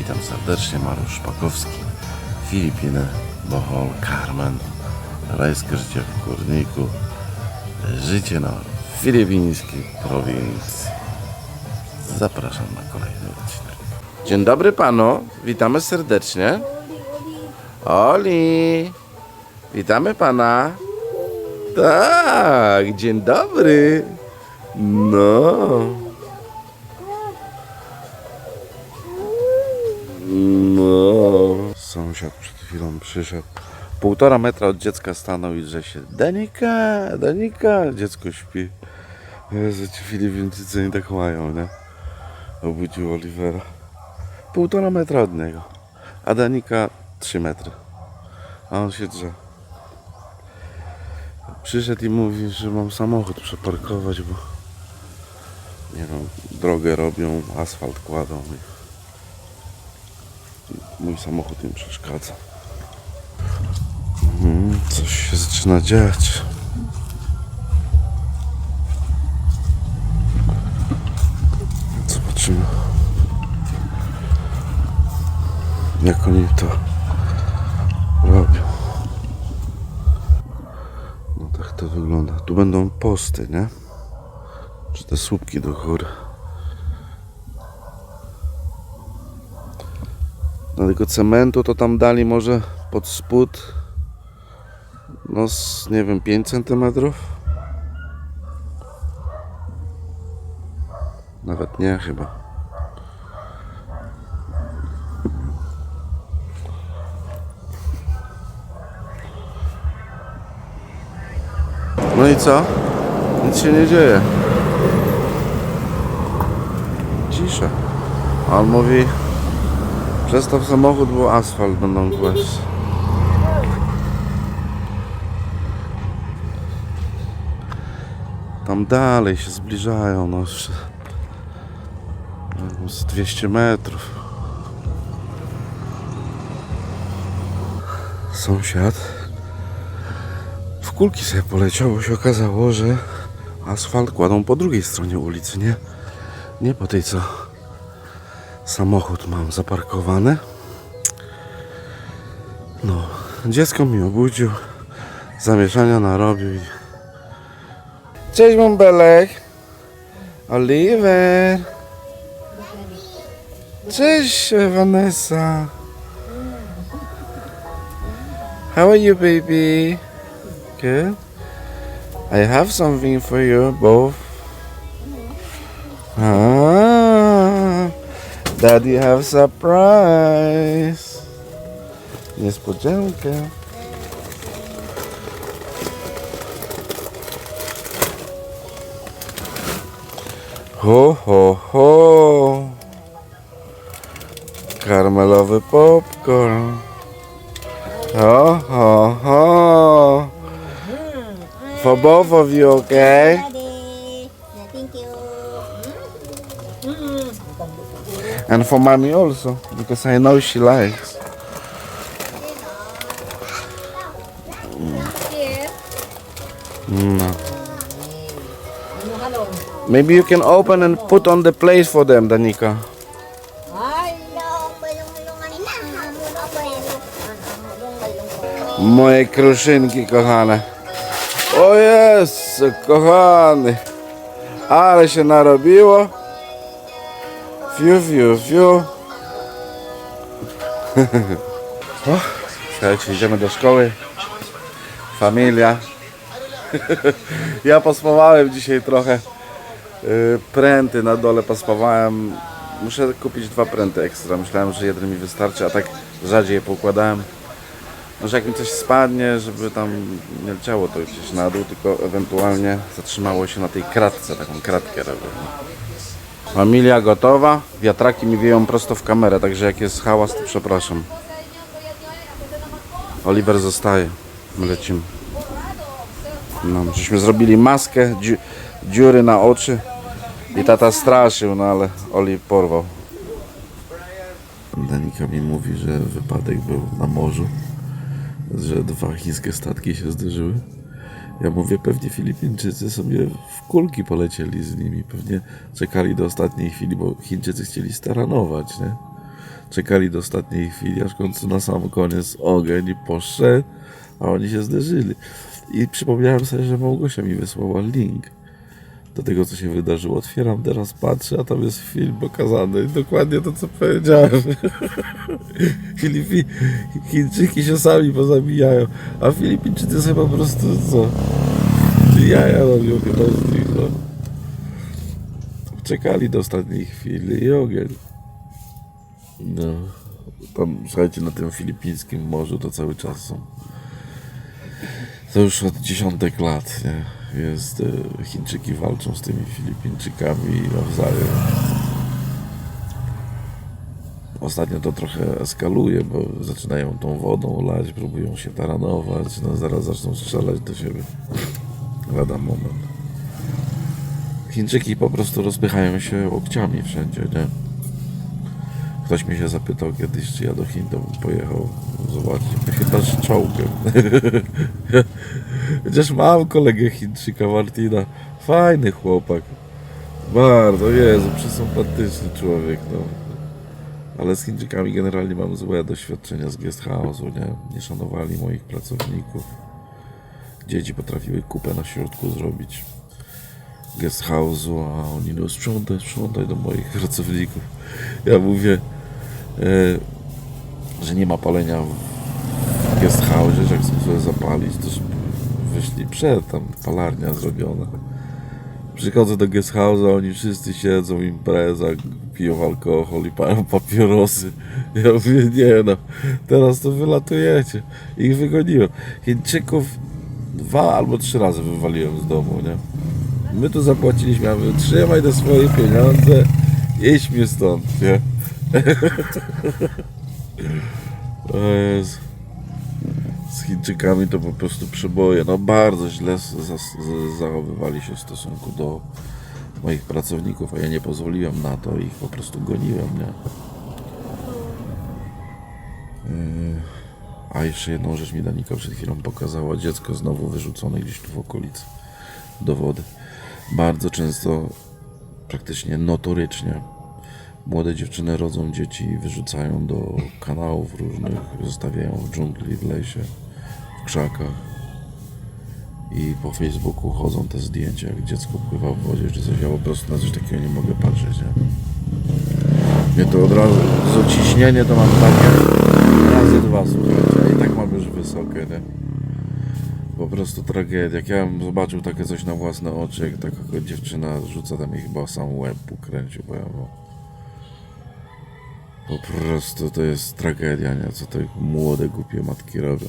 serdecznie Mariusz Szpakowski, Filipiny, Bohol, Carmen, rajskie życie w Górniku, życie na filipińskiej prowincji. Zapraszam na kolejny odcinek. Dzień dobry panu, witamy serdecznie. Oli, witamy pana. Tak, dzień dobry. No. Sąsiad przed chwilą przyszedł. Półtora metra od dziecka stanął i drze się. Danika, Danika. Dziecko śpi. Jezu, ci Filipińczycy nie tak mają, nie? Obudził Olivera. Półtora metra od niego. A Danika trzy metry. A on się drze. Przyszedł i mówi, że mam samochód przeparkować, bo nie wiem, drogę robią, asfalt kładą mój samochód im przeszkadza. Mhm, coś się zaczyna dziać. Zobaczymy. Jak oni to robią. No tak to wygląda. Tu będą posty, nie? Czy te słupki do góry. No tylko cementu to tam dali może pod spód. No z, nie wiem 5 centymetrów? Nawet nie chyba. No i co? nic się nie dzieje. Cisza. A on mówi Przestaw samochód, bo asfalt będą kłaść. Tam dalej się zbliżają, no z 200 metrów. Sąsiad w kulki sobie poleciał, bo się okazało, że asfalt kładą po drugiej stronie ulicy, nie? Nie po tej, co samochód mam zaparkowany. No, dziecko mi obudził, zamieszania narobił. Cześć bąbelek. Oliver. Cześć Vanessa. How are you baby? Good. I have something for you both. Ah. Daddy have surprise. Niespodziankę. Ho, ho, ho. Karmelowy popcorn. Ho, ho, ho. For both of you, okay? And for mommy also, because I know she likes. Here. No. Maybe you can open and put on the place for them, Danica. Moje kruszynki kochane. O jest, kochany. Ale się narobiło. Fiu, fiu, fiu. o, słuchajcie, idziemy do szkoły. Familia. ja pospawałem dzisiaj trochę. Yy, pręty na dole pospawałem. Muszę kupić dwa pręty ekstra. Myślałem, że jeden mi wystarczy, a tak rzadziej je poukładałem. Może jak mi coś spadnie, żeby tam nie leciało to gdzieś na dół, tylko ewentualnie zatrzymało się na tej kratce, taką kratkę robię. Familia gotowa, wiatraki mi wieją prosto w kamerę, także jak jest hałas, to przepraszam. Oliver zostaje, my lecimy. No, żeśmy zrobili maskę, dziu, dziury na oczy i tata straszył, no ale Oli porwał. Danika mi mówi, że wypadek był na morzu, że dwa chińskie statki się zderzyły. Ja mówię, pewnie Filipińczycy sobie w kulki polecieli z nimi, pewnie czekali do ostatniej chwili, bo Chińczycy chcieli staranować, nie? czekali do ostatniej chwili, aż w końcu na sam koniec ogień poszedł, a oni się zderzyli. I przypomniałem sobie, że Małgosia mi wysłała link do tego, co się wydarzyło. Otwieram teraz, patrzę, a tam jest film pokazany. Dokładnie to, co powiedziałem. Filipi, Chińczyki się sami pozabijają, a Filipińczycy sobie po prostu co? Jaja robią chyba z nich, no. Czekali do ostatniej chwili i ogień. No. Tam, słuchajcie, na tym filipińskim morzu to cały czas są. To już od dziesiątek lat, nie? Jest, e, Chińczyki walczą z tymi Filipińczykami nawzajem. Ostatnio to trochę eskaluje, bo zaczynają tą wodą lać, próbują się taranować, no zaraz zaczną strzelać do siebie. Lada moment. Chińczyki po prostu rozpychają się łokciami wszędzie, nie? Ktoś mnie się zapytał kiedyś, czy ja do Chin to bym pojechał zobaczyć. Chyba z czołgiem. Chociaż mam kolegę Chińczyka Martina. Fajny chłopak. Bardzo, Jezu, przesympatyczny człowiek, no. Ale z Chińczykami generalnie mam złe doświadczenia z guest house'u, nie? Nie szanowali moich pracowników. Dzieci potrafiły kupę na środku zrobić guest house'u, a oni no sprzątaj, sprzątaj do moich pracowników. Ja mówię, że nie ma palenia w guest house, że jak chcą sobie zapalić, to wyszli przed, tam palarnia zrobiona. Przychodzę do guest oni wszyscy siedzą, impreza, piją alkohol i palą papierosy. Ja mówię, nie no, teraz to wylatujecie. Ich wygoniłem. Chińczyków dwa albo trzy razy wywaliłem z domu, nie? My tu zapłaciliśmy, a wy trzymaj te swoje pieniądze, idź mi stąd, nie? O Jezu. Z Chińczykami to po prostu przeboje. No bardzo źle zachowywali się w stosunku do moich pracowników, a ja nie pozwoliłem na to, ich po prostu goniłem, nie? Yy, A jeszcze jedną rzecz mi Danika przed chwilą pokazała. Dziecko znowu wyrzucone gdzieś tu w okolicy do wody. Bardzo często, praktycznie notorycznie, młode dziewczyny rodzą dzieci i wyrzucają do kanałów różnych, zostawiają w dżungli, w lesie, w krzakach. I po Facebooku chodzą te zdjęcia, jak dziecko pływa w wodzie czy coś. Ja po prostu na coś takiego nie mogę patrzeć, nie? Mnie to od razu, ciśnienie to mam takie razy dwa, słuchajcie, i tak mam już wysokie, nie? Po prostu tragedia. Jak ja bym zobaczył takie coś na własne oczy, jak taka dziewczyna rzuca tam i chyba sam łeb ukręcił, bo ja bo... Po prostu to jest tragedia, nie? Co te młode, głupie matki robią.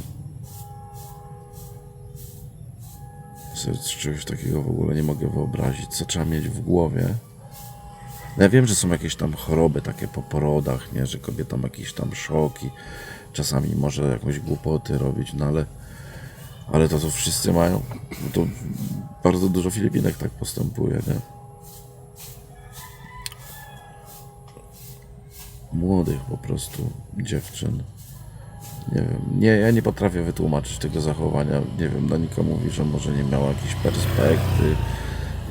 Sobie czegoś takiego w ogóle nie mogę wyobrazić, co trzeba mieć w głowie. No Ja wiem, że są jakieś tam choroby takie po porodach, nie? Że kobieta ma jakieś tam szoki. Czasami może jakąś głupoty robić, no ale ale to co wszyscy mają, to bardzo dużo Filipinek tak postępuje, nie? Młodych po prostu dziewczyn. Nie wiem, nie, ja nie potrafię wytłumaczyć tego zachowania. Nie wiem, Danika mówi, że może nie miała jakiejś perspektywy,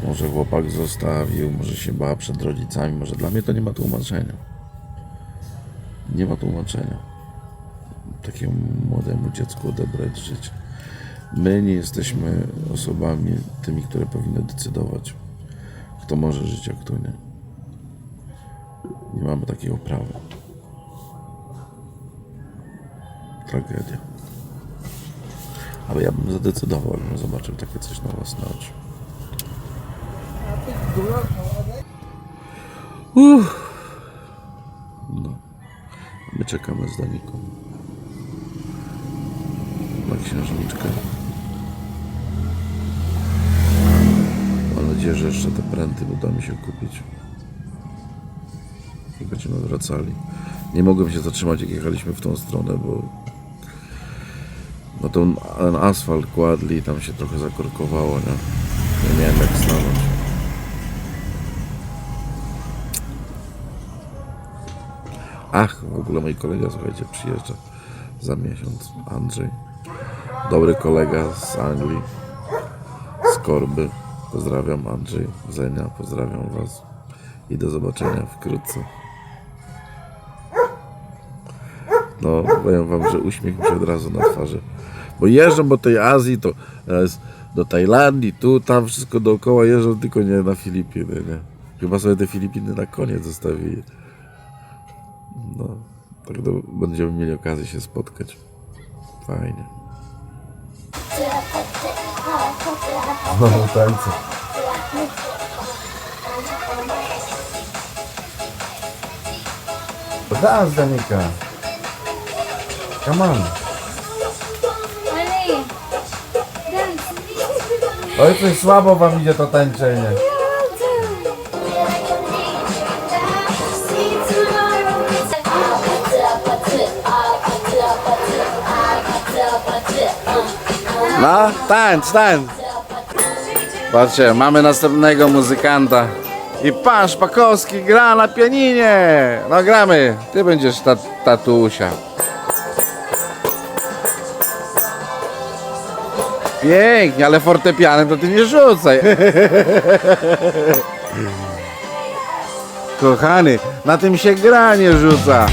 może chłopak zostawił, może się bała przed rodzicami, może dla mnie to nie ma tłumaczenia. Nie ma tłumaczenia. Takiemu młodemu dziecku odebrać życie. My nie jesteśmy osobami tymi, które powinny decydować, kto może żyć, a kto nie. Nie mamy takiego prawa. Tragedia. Ale ja bym zadecydował, jakbym zobaczył takie coś na własne oczy. Uff. No. My czekamy z Daniką na księżniczkę. Mam nadzieję, że jeszcze te pręty uda mi się kupić. Będziemy wracali. Nie mogłem się zatrzymać, jak jechaliśmy w tą stronę, bo no ten asfalt kładli i tam się trochę zakorkowało, nie? Nie miałem jak stanąć. Ach, w ogóle mój kolega, słuchajcie, przyjeżdża za miesiąc. Andrzej. Dobry kolega z Anglii, z Korby. Pozdrawiam Andrzej, Zenia, pozdrawiam Was i do zobaczenia wkrótce. No, powiem wam, że uśmiech mi się od razu na twarzy. Bo jeżdżą po tej Azji, to jest do Tajlandii, tu, tam, wszystko dookoła jeżdżą, tylko nie na Filipiny, nie? Chyba sobie te Filipiny na koniec zostawili. No, tak to będziemy mieli okazję się spotkać. Fajnie. Znowu tańce. Dance, Danika. Come on. Oj, coś słabo wam idzie to tańczenie. No, tańcz, tańcz. Patrzcie, mamy następnego muzykanta. I pan Szpakowski gra na pianinie. No gramy. Ty będziesz ta, tatusia. Pięknie, ale fortepianem to ty nie rzucaj. Kochany, na tym się gra nie rzuca.